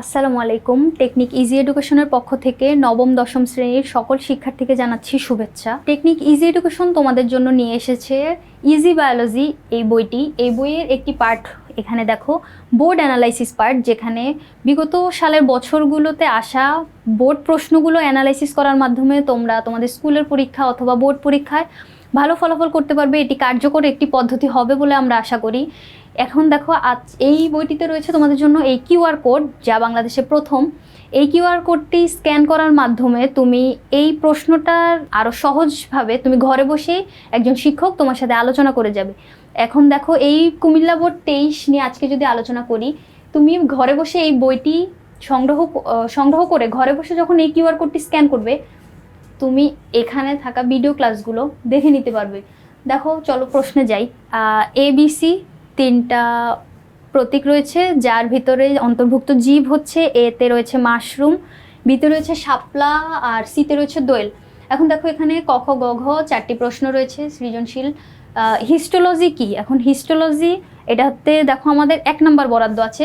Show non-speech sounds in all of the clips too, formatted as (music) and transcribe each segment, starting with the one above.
আসসালামু আলাইকুম। Technique easy এডুকেশনের পক্ষ থেকে নবম, দশম শ্রেণির সকল শিক্ষার্থীকে জানাচ্ছি শুভেচ্ছা। টেকনিক ইজি এডুকেশন তোমাদের জন্য নিয়ে এসেছে ইজি বায়োলজি এই বইটি। এই বইয়ের একটি পার্ট এখানে দেখো, বোর্ড অ্যানালাইসিস পার্ট, যেখানে বিগত সালের বছরগুলোতে আসা বোর্ড প্রশ্নগুলো অ্যানালাইসিস করার মাধ্যমে তোমরা তোমাদের স্কুলের পরীক্ষা অথবা বোর্ড পরীক্ষায় ভালো ফলাফল করতে পারবে। এটি কার্যকর একটি পদ্ধতি হবে বলে আমরা আশা করি। এখন দেখো আজ এই বইটিতে রয়েছে তোমাদের জন্য এই কিউআর কোড, যা বাংলাদেশে প্রথম। এই কিউআর কোডটি স্ক্যান করার মাধ্যমে তুমি এই প্রশ্নটার আরও সহজভাবে তুমি ঘরে বসেই একজন শিক্ষক তোমার সাথে আলোচনা করে যাবে। এখন দেখো এই কুমিল্লা বোর্ড তেইশ নিয়ে আজকে যদি আলোচনা করি, তুমি ঘরে বসে এই বইটি সংগ্রহ সংগ্রহ করে ঘরে বসে যখন এই কিউআর কোডটি স্ক্যান করবে, তুমি এখানে থাকা ভিডিও ক্লাসগুলো দেখে নিতে পারবে। দেখো চলো প্রশ্নে যাই। এবিসি তিনটা প্রতীক রয়েছে, যার ভিতরে অন্তর্ভুক্ত জীব হচ্ছে, এতে রয়েছে মাশরুম, বিতে রয়েছে শাপলা, আর সিতে রয়েছে দোয়েল। এখন দেখো এখানে ক, খ, গ, ঘ চারটি প্রশ্ন রয়েছে, সৃজনশীল। হিস্টোলজি কি? এখন হিস্টোলজি এটাতে দেখো আমাদের এক নম্বর বরাদ্দ আছে।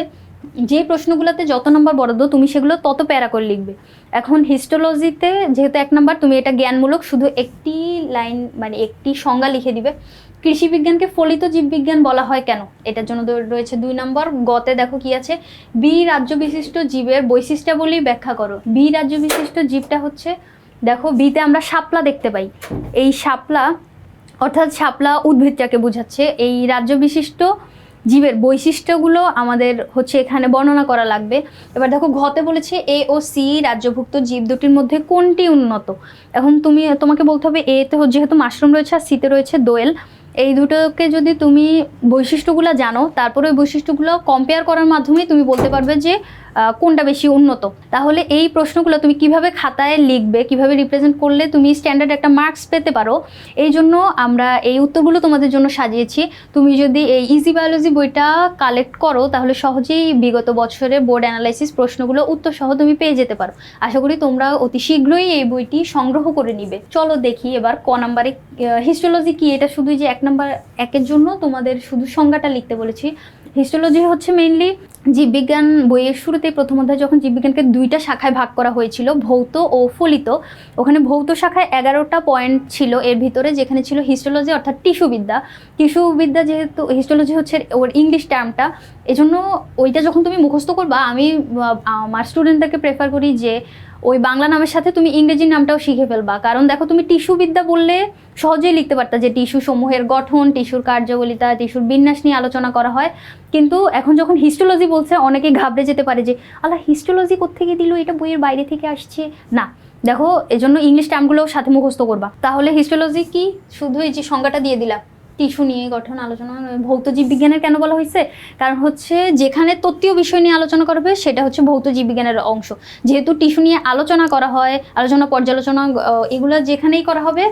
যে প্রশ্নগুলোতে যত নম্বর বরাদ্দ তুমি সেগুলো তত প্যারা করে লিখবে। এখন হিস্টোলজিতে যেহেতু এক নম্বর, তুমি এটা জ্ঞানমূলক শুধু একটি লাইন মানে একটি সংজ্ঞা লিখে দিবে। কৃষি বিজ্ঞানকে ফলিত জীববিজ্ঞান বলা হয় কেন? এটার জন্য রয়েছে দুই নম্বর। গতে দেখো কি আছে? বি রাজ্য বিশিষ্ট জীবের বৈশিষ্ট্যাবলী ব্যাখ্যা করো। বি রাজ্য বিশিষ্ট জীবটা হচ্ছে, দেখো বিতে আমরা শাপলা দেখতে পাই। এই শাপলা, অর্থাৎ শাপলা উদ্ভিদটাকে বোঝাচ্ছে। এই রাজ্য বিশিষ্ট জীবের বৈশিষ্ট্যগুলো আমাদের হচ্ছে এখানে বর্ণনা করা লাগবে। এবার দেখো ঘতে বলেছে এ ও সি রাজ্যভুক্ত জীব দুটির মধ্যে কোনটি উন্নত? এখন তুমি, তোমাকে বলতে হবে এতে যেহেতু মাশরুম রয়েছে আর সিতে রয়েছে দোয়েল। এই দুটোকে যদি তুমি বৈশিষ্ট্যগুলো জানো, তারপরে ওই বৈশিষ্ট্যগুলো কম্পেয়ার করার মাধ্যমে তুমি বলতে পারবে যে কোনটা বেশি উন্নত? তাহলে এই প্রশ্নগুলো তুমি কীভাবে খাতায় লিখবে, কীভাবে রিপ্রেজেন্ট করলে তুমি স্ট্যান্ডার্ড একটা মার্কস পেতে পারো? এই জন্য আমরা এই উত্তরগুলো তোমাদের জন্য সাজিয়েছি। তুমি যদি এই ইজি বায়োলজি বইটা কালেক্ট করো, তাহলে সহজেই বিগত বছরে বোর্ড অ্যানালাইসিস প্রশ্নগুলো উত্তর সহ তুমি পেয়ে যেতে পারো। আশা করি তোমরা অতি শীঘ্রই এই বইটি সংগ্রহ করে নিবে। চলো দেখি এবার ক নাম্বারে হিস্টোলজি কি? এটা শুধু যে এক নাম্বার, একের জন্য তোমাদের শুধু সংজ্ঞাটা লিখতে বলেছি। হিস্টোলজি হচ্ছে মেইনলি জীববিজ্ঞান বইয়ের শুরুতে প্রথম অধ্যায় যখন জীববিজ্ঞানকে দুইটা শাখায় ভাগ করা হয়েছিল, ভৌত ও ফলিত, ওখানে ভৌত শাখায় এগারোটা পয়েন্ট ছিল এর ভিতরে, যেখানে ছিল হিস্টোলজি অর্থাৎ টিস্যুবিদ্যা টিস্যুবিদ্যা যেহেতু হিস্টোলজি হচ্ছে ওর ইংলিশ টার্মটা এজন্য ওইটা যখন তুমি মুখস্থ করবা, আমি আমার স্টুডেন্টদেরকে প্রেফার করি যে ওই বাংলা নামের সাথে তুমি ইংরেজি নামটাও শিখে ফেলবা। কারণ দেখো তুমি টিস্যু বিদ্যা বললে সহজেই লিখতে পারতা যে টিস্যু সমূহের গঠন, টিস্যুর কার্যবলিতা, টিস্যুর বিন্যাস নিয়ে আলোচনা করা হয়। কিন্তু এখন যখন হিস্টোলজি বলছে, অনেকে ঘাবড়ে যেতে পারে যে, আল্লাহ হিস্টোলজি কোত্থেকে দিল? এটা বইয়ের বাইরে থেকে আসছে? না। দেখো, এজন্য ইংলিশ টার্মগুলোও সাথে মুখস্থ করবা। তাহলে হিস্টোলজি কি? শুধু এই যে সংজ্ঞাটা দিয়ে দিলাম। টিস্যু নিয়ে গঠন, আলোচনা, ভৌত জীববিজ্ঞানের কেন বলা হয়েছে? কারণ হচ্ছে যেখানে তত্ত্বীয় বিষয় নিয়ে আলোচনা করা হবে সেটা হচ্ছে ভৌত জীববিজ্ঞানের অংশ। যেহেতু টিস্যু নিয়ে আলোচনা করা হয়, আলোচনা, পর্যালোচনা এগুলো যেখানেই করা হবে,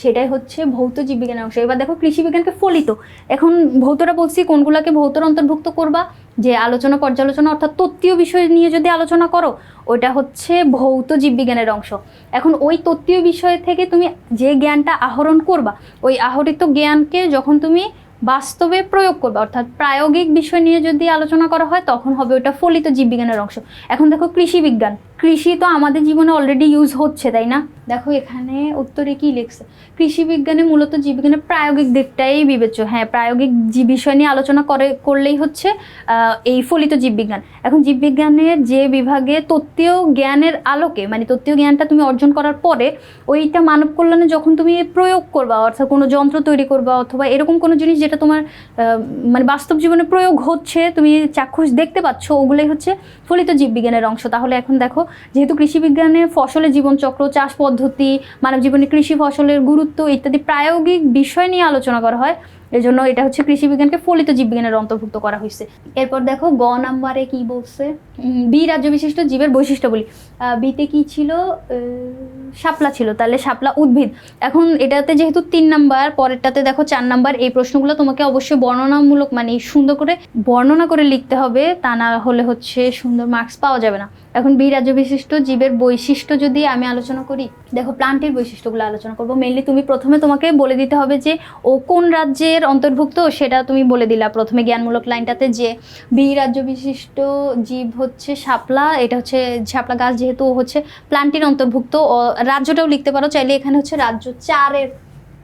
সেটাই হচ্ছে ভৌত জীববিজ্ঞানের অংশ। এবার দেখো কৃষি বিজ্ঞানকে ফলিত। এখন ভৌতরা বলছি কোনগুলোকে ভৌতর অন্তর্ভুক্ত করবা? যে আলোচনা, পর্যালোচনা অর্থাৎ তত্ত্বীয় বিষয় নিয়ে যদি আলোচনা করো, ওইটা হচ্ছে ভৌত জীববিজ্ঞানের অংশ। এখন ওই তত্ত্বীয় বিষয় থেকে তুমি যে জ্ঞানটা আহরণ করবা, ওই আহরিত জ্ঞানকে যখন তুমি বাস্তবে প্রয়োগ করবে, অর্থাৎ প্রায়োগিক বিষয় নিয়ে যদি আলোচনা করা হয়, তখন হবে ওটা ফলিত জীববিজ্ঞানের অংশ। এখন দেখো কৃষি বিজ্ঞান কৃষি তো আমাদের জীবনে অলরেডি ইউজ হচ্ছে, তাই না? দেখো এখানে উত্তরে কি লিখছে? কৃষি বিজ্ঞানে মূলত জীববিজ্ঞানের প্রায়োগিক দিকটাই বিবেচ্য। হ্যাঁ প্রায়োগিক যে বিষয় নিয়ে আলোচনা করে, করলেই হচ্ছে এই ফলিত জীববিজ্ঞান। এখন জীববিজ্ঞানের যে বিভাগে তত্ত্বীয় জ্ঞানের আলোকে মানে তত্ত্বীয় জ্ঞানটা তুমি অর্জন করার পরে, ওইটা মানব কল্যাণে যখন তুমি প্রয়োগ করবা, অর্থাৎ কোনো যন্ত্র তৈরি করবা অথবা এরকম কোনো জিনিস যেটা তোমার মানে বাস্তব জীবনে প্রয়োগ হচ্ছে, তুমি চাক্ষুষ দেখতে পাচ্ছ, ওগুলোই হচ্ছে ফলিত জীববিজ্ঞানের অংশ। তাহলে এখন দেখো যেহেতু কৃষি বিজ্ঞানে ফসলের জীবনচক্র, চাষ পদ্ধতি মানব জীবনে কৃষি ফসলের গুরুত্ব ইত্যাদি প্রায়োগিক বিষয় নিয়ে আলোচনা করা হয় এজন্য এটা হচ্ছে কৃষি বিজ্ঞানকে ফলিত জীববিজ্ঞানের অন্তর্ভুক্ত করা হয়েছে। এরপর দেখো, গ নাম্বারে কি বলছে? বি রাজ্য বিশিষ্ট জীবের বৈশিষ্ট্য বলি। বিতে কি ছিল? শাপলা ছিল, তাহলে শাপলা উদ্ভিদ। এখন এটাতে যেহেতু তিন নাম্বার, পরেরটাতে দেখো চার নাম্বার, এই প্রশ্নগুলো তোমাকে অবশ্যই বর্ণনামূলক মানে সুন্দর করে বর্ণনা করে লিখতে হবে, তা না হলে হচ্ছে সুন্দর মার্কস পাওয়া যাবে না। এখন বি রাজ্য বিশিষ্ট জীবের বৈশিষ্ট্য যদি আমি আলোচনা করি, দেখো প্লান্টের বৈশিষ্ট্যগুলো আলোচনা করব। মেনলি তুমি প্রথমে তোমাকে বলে দিতে হবে যে, ও কোন রাজ্যের রাজ্যের অন্তর্ভুক্ত, সেটা তুমি বলে দিলা। প্রথমে জ্ঞানমূলক লাইনটাতে যে বি রাজ্য বিশিষ্ট জীব হচ্ছে শাপলা, এটা হচ্ছে শাপলা গাছ যেহেতু হচ্ছে প্লান্টির অন্তর্ভুক্ত। রাজ্যটাও লিখতে পারো, চাইলে এখানে হচ্ছে রাজ্য চারের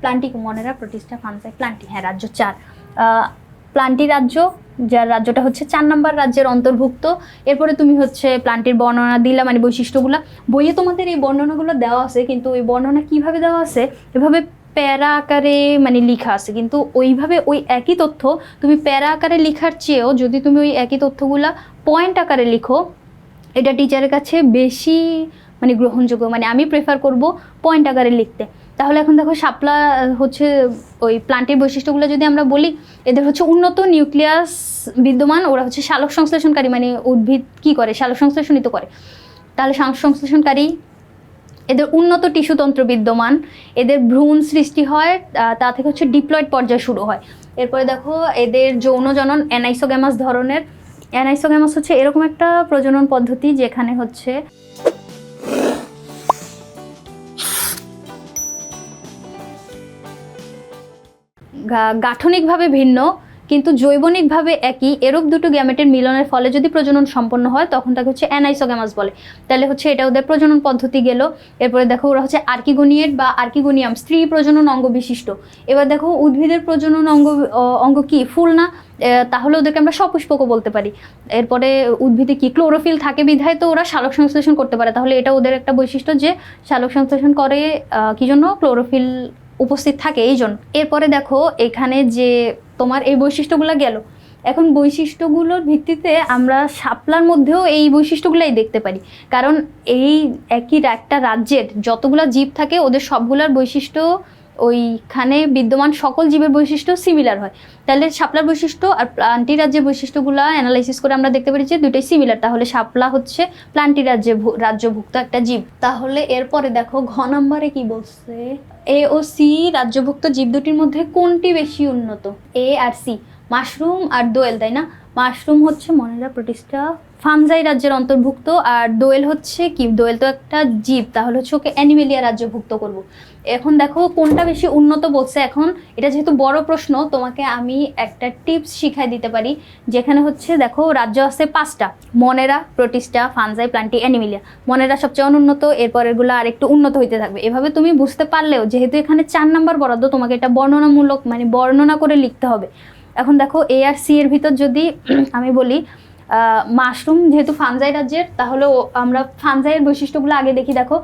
প্লান্টি মনেরা প্রতিষ্ঠা ফানসাই প্লান্টি হ্যাঁ রাজ্য চার। প্লান্টি রাজ্য, যার রাজ্যটা হচ্ছে চার নম্বর রাজ্যের অন্তর্ভুক্ত। এরপরে তুমি হচ্ছে প্লান্টির বর্ণনা দিলা মানে বৈশিষ্ট্যগুলো। বইয়ে তোমাদের এই বর্ণনাগুলো দেওয়া আছে, কিন্তু ওই বর্ণনা কীভাবে দেওয়া আছে, এভাবে প্যারা আকারে মানে লেখা আছে, কিন্তু ওইভাবে ওই একই তথ্য তুমি প্যারা আকারে লেখার চেয়েও যদি তুমি ওই একই তথ্যগুলা পয়েন্ট আকারে লিখো, এটা টিচারের কাছে বেশি মানে গ্রহণযোগ্য। মানে আমি প্রেফার করব পয়েন্ট আকারে লিখতে। তাহলে এখন দেখো শাপলা হচ্ছে ওই প্লান্টের বৈশিষ্ট্যগুলো যদি আমরা বলি, এদের হচ্ছে উন্নত নিউক্লিয়াস বিদ্যমান, ওরা হচ্ছে শালক সংশ্লেষণকারী মানে উদ্ভিদ কি করে? শালক সংশ্লেষণই তো করে। তাহলে শালক সংশ্লেষণকারী এদের উন্নত টিস্যুতন্ত্র বিদ্যমান, এদের ভ্রূণ সৃষ্টি হয় তা থেকে হচ্ছে ডিপ্লয়েড পর্যায় শুরু হয়। এরপরে দেখো, এদের যৌন জনন অ্যানাইসোগ্যামাস ধরনের। অ্যানাইসোগ্যামাস হচ্ছে এরকম একটা প্রজনন পদ্ধতি যেখানে হচ্ছে গাঠনিকভাবে ভিন্ন। কিন্তু জৈবনিকভাবে একই, এরূপ দুটো গ্যামেটের মিলনের ফলে যদি প্রজনন সম্পন্ন হয়, তখন তাকে হচ্ছে অ্যানাইসোগ্যামাস বলে। তাহলে হচ্ছে এটা ওদের প্রজনন পদ্ধতি গেল। এরপরে দেখো ওরা হচ্ছে আর্কিগোনিয়েট বা আর্কিগোনিয়াম স্ত্রী প্রজনন অঙ্গ বিশিষ্ট। এবার দেখো উদ্ভিদের প্রজনন অঙ্গ অঙ্গ কি? ফুল না? তাহলে ওদেরকে আমরা সপুষ্পকও বলতে পারি। এরপরে উদ্ভিদে কি ক্লোরোফিল থাকে বিধায়? তো ওরা শালক সংশ্লেষণ করতে পারে। তাহলে এটা ওদের একটা বৈশিষ্ট্য যে শালক সংশ্লেষণ করে কি জন্য? ক্লোরোফিল উপস্থিত থাকে এই জন্য এরপরে দেখো, এখানে যে তোমার এই বৈশিষ্ট্যগুলো গেল। এখন বৈশিষ্ট্যগুলোর ভিত্তিতে আমরা শাপলার মধ্যেও এই বৈশিষ্ট্যগুলাই দেখতে পারি। কারণ এই একই একটা রাজ্যের যতগুলো জীব থাকে, ওদের সবগুলোর বৈশিষ্ট্য ওইখানে বিদ্যমান সকল জীবের বৈশিষ্ট্য সিমিলার হয়। তাহলে শাপলার বৈশিষ্ট্য আর প্লান্টি রাজ্যের বৈশিষ্ট্যগুলো অ্যানালাইসিস করে আমরা দেখতে পেরেছি দুটোই সিমিলার তাহলে শাপলা হচ্ছে প্লান্টি রাজ্যে রাজ্যভুক্ত একটা জীব। তাহলে এরপরে দেখো ঘ নম্বরে কি বলছে? এ ও সি রাজ্যভুক্ত জীব দুটির মধ্যে কোনটি বেশি উন্নত? এ আর সি মাশরুম আর দোয়েল, তাই না? মাশরুম হচ্ছে মনেরা প্রতিষ্ঠা ফানজাই রাজ্যের অন্তর্ভুক্ত, আর দোয়েল হচ্ছে কি? দোয়েল তো একটা জীব, তাহলে হচ্ছে ওকে অ্যানিমেলিয়া রাজ্যভুক্ত করব। এখন দেখো কোনটা বেশি উন্নত বলছে এখন? এটা যেহেতু বড় প্রশ্ন, তোমাকে আমি একটা টিপস শিখাই দিতে পারি, যেখানে হচ্ছে দেখো রাজ্য আছে পাঁচটা। মনেরা প্রতিষ্ঠা, ফানজাই, প্লান্টি, অ্যানিমেলিয়া। মনেরা সবচেয়ে অনুন্নত, এরপরেরগুলো আর একটু উন্নত হইতে থাকবে। এভাবে তুমি বুঝতে পারলেও, যেহেতু এখানে চার নাম্বার বরাদ্দ, তোমাকে এটা বর্ণনামূলক মানে বর্ণনা করে লিখতে হবে। এখন দেখো এ আর সি এর ভিতর যদি (clears throat) আমি বলি মাশরুম যেহেতু ফানজাই রাজ্যের, তাহলে আমরা ফানজাইয়ের বৈশিষ্ট্যগুলো আগে দেখি। দেখো,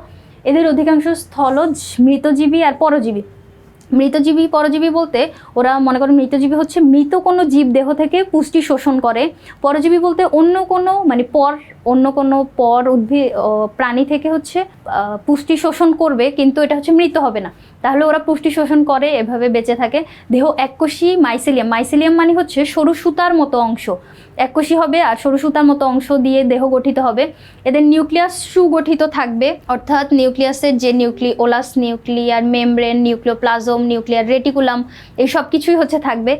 এদের অধিকাংশ স্থলজ মৃতজীবী আর পরজীবী। মৃতজীবী, পরজীবী বলতে ওরা মনে করো মৃতজীবী হচ্ছে মৃত কোনো জীব দেহ থেকে পুষ্টি শোষণ করে। পরজীবী বলতে অন্য কোনো মানে পর, অন্য কোনো পর উদ্ভিদ প্রাণী থেকে হচ্ছে পুষ্টি শোষণ করবে, কিন্তু এটা হচ্ছে মৃত হবে না। তাহলে ওরা পুষ্টি শোষণ করে, এভাবে বেঁচে থাকে। দেহ এককোষী মাইসেলিয়াম। মাইসেলিয়াম মানে হচ্ছে সরু সুতার মতো অংশ। এককোষী হবে আর সরু সুতার মতো অংশ দিয়ে দেহ গঠিত হবে। এদের নিউক্লিয়াস সুগঠিত থাকবে, অর্থাৎ নিউক্লিয়াসের যে nucleolus nuclear membrane, nucleoplasm, nuclear reticulum, এই সব কিছুই হচ্ছে থাকবে।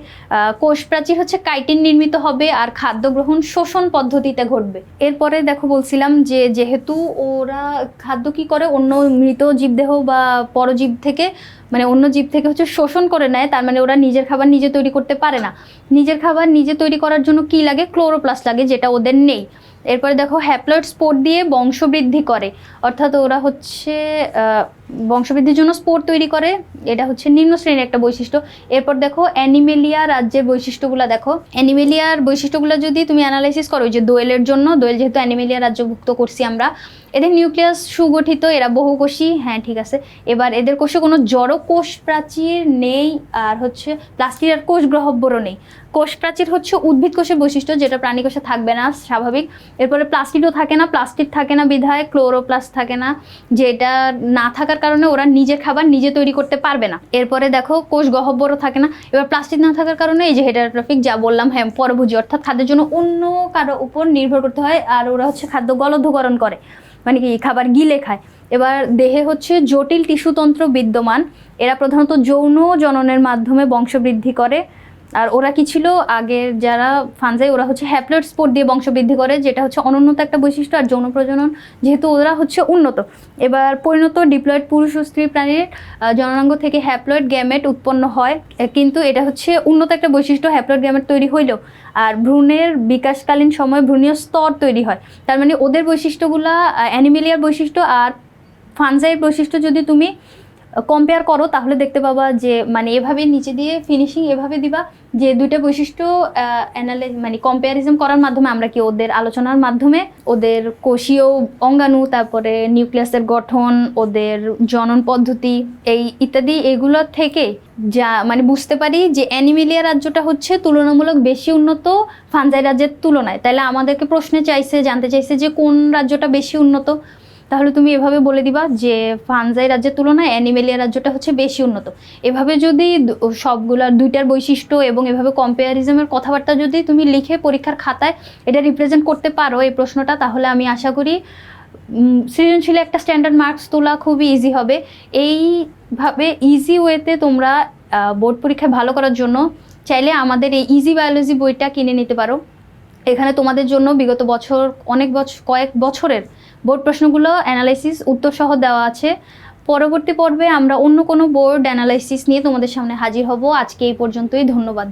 কোষ প্রাচীর হচ্ছে কাইটিন নির্মিত হবে আর খাদ্য গ্রহণ শোষণ পদ্ধতিতে ঘটবে। এরপরে দেখো বলছিলাম যে যেহেতু ওরা খাদ্য কি করে? অন্য মৃত জীবদেহ বা পরজীব থেকে মানে অন্য জীব থেকে হচ্ছে শোষণ করে নেয়, তার মানে ওরা নিজের খাবার নিজে তৈরি করতে পারে না। নিজের খাবার নিজে তৈরি করার জন্য কি লাগে? ক্লোরোপ্লাস লাগে, যেটা ওদের নেই। এরপরে দেখো হ্যাপ্লয়েড স্পোর দিয়ে বংশবৃদ্ধি করে। অর্থাৎ ওরা হচ্ছে বংশবৃদ্ধির জন্য স্পোর তৈরি করে। এটা হচ্ছে নিম্ন শ্রেণির একটা বৈশিষ্ট্য। এরপর দেখো অ্যানিমেলিয়া রাজ্যের বৈশিষ্ট্যগুলো দেখো। অ্যানিমেলিয়ার বৈশিষ্ট্যগুলো যদি তুমি অ্যানালাইসিস করো যে দোয়েলের জন্য, দোয়েল যেহেতু অ্যানিমেলিয়া রাজ্যভুক্ত করছি আমরা, এদের নিউক্লিয়াস সুগঠিত, এরা বহুকোষী হ্যাঁ ঠিক আছে। এবার এদের কোষে কোনো জড় কোষ প্রাচীর নেই, আর হচ্ছে প্লাস্টিক আর কোষ গ্রহব্বরও নেই। কোষ প্রাচীর হচ্ছে উদ্ভিদ কোষের বৈশিষ্ট্য, যেটা প্রাণী কোষে থাকবে না, স্বাভাবিক। এরপরে প্লাস্টিকও থাকে না প্লাস্টিক থাকে না বিধায়, ক্লোরোপ্লাস্ট থাকে না, যেটা না থাকার কারণে ওরা নিজের খাবার নিজে তৈরি করতে পারবে না। এরপরে দেখো, কোষ গহব্বরও থাকে না। এবার প্লাস্টিক না থাকার কারণে এই যে হেটারোট্রফিক যা বললাম হ্যাঁ পরভুজি অর্থাৎ খাদ্যের জন্য অন্য কারও উপর নির্ভর করতে হয়, আর ওরা হচ্ছে খাদ্য গলধকরণ করে মানে কি, খাবার গিলে খায়। এবার দেহে হচ্ছে জটিল টিস্যুতন্ত্র বিদ্যমান, এরা প্রধানত যৌন জননের মাধ্যমে বংশবৃদ্ধি করে আর ওরা কি ছিল? আগের যারা ফানজাই, ওরা হচ্ছে হ্যাপ্লয়েড স্পোর্ট দিয়ে বংশবৃদ্ধি করে, যেটা হচ্ছে অনুন্নত একটা বৈশিষ্ট্য আর যৌন প্রজনন, যেহেতু ওরা হচ্ছে উন্নত। এবার পরিণত ডিপ্লয়েড পুরুষ ও স্ত্রী প্রাণীর জননাঙ্গ থেকে হ্যাপ্লয়েড গ্যামেট উৎপন্ন হয়। কিন্তু এটা হচ্ছে উন্নত একটা বৈশিষ্ট্য, হ্যাপ্লয়েড গ্যামেট তৈরি হইলেও। আর ভ্রূণের বিকাশকালীন সময় ভ্রূণীয় স্তর তৈরি হয়। তার মানে ওদের বৈশিষ্ট্যগুলা অ্যানিমেলিয়ার বৈশিষ্ট্য আর ফানজাইয়ের বৈশিষ্ট্য যদি তুমি কম্পেয়ার করো, তাহলে দেখতে পাবা যে মানে এভাবে নিচে দিয়ে ফিনিশিং এভাবে দিবা, যে দুইটা বৈশিষ্ট্য অ্যানালাইজ মানে কম্পেয়ারিজম করার মাধ্যমে আমরা কি ওদের আলোচনার মাধ্যমে ওদের কোষীয় অঙ্গাণু, তারপরে নিউক্লিয়াসের গঠন, ওদের জনন পদ্ধতি, এই ইত্যাদি এগুলো থেকে যা মানে বুঝতে পারি যে অ্যানিমেলিয়া রাজ্যটা হচ্ছে তুলনামূলক বেশি উন্নত ফানজাই রাজ্যের তুলনায়। তাহলে আমাদেরকে প্রশ্নে চাইছে, জানতে চাইছে যে কোন রাজ্যটা বেশি উন্নত? তাহলে তুমি এভাবে বলে দিবা যে ফানজাই রাজ্যের তুলনায় অ্যানিমেলিয়া রাজ্যটা হচ্ছে বেশি উন্নত। এভাবে যদি সবগুলার দুইটার বৈশিষ্ট্য এবং এভাবে কম্পেয়ারিজমের কথাবার্তা যদি তুমি লিখে পরীক্ষার খাতায় এটা রিপ্রেজেন্ট করতে পারো এই প্রশ্নটা, তাহলে আমি আশা করি সৃজনশীলে একটা স্ট্যান্ডার্ড মার্কস তোলা খুবই ইজি হবে। এইভাবে ইজি ওয়েতে তোমরা বোর্ড পরীক্ষায় ভালো করার জন্য চাইলে আমাদের এই ইজি বায়োলজি বইটা কিনে নিতে পারো। এখানে তোমাদের জন্য বিগত বছর, অনেক বছর কয়েক বছরের বোর্ড প্রশ্নগুলো অ্যানালাইসিস উত্তর সহ দেওয়া আছে। পরবর্তী পর্বে আমরা অন্য কোনো বোর্ড অ্যানালাইসিস নিয়ে তোমাদের সামনে হাজির হব। আজকে এই পর্যন্তই, ধন্যবাদ।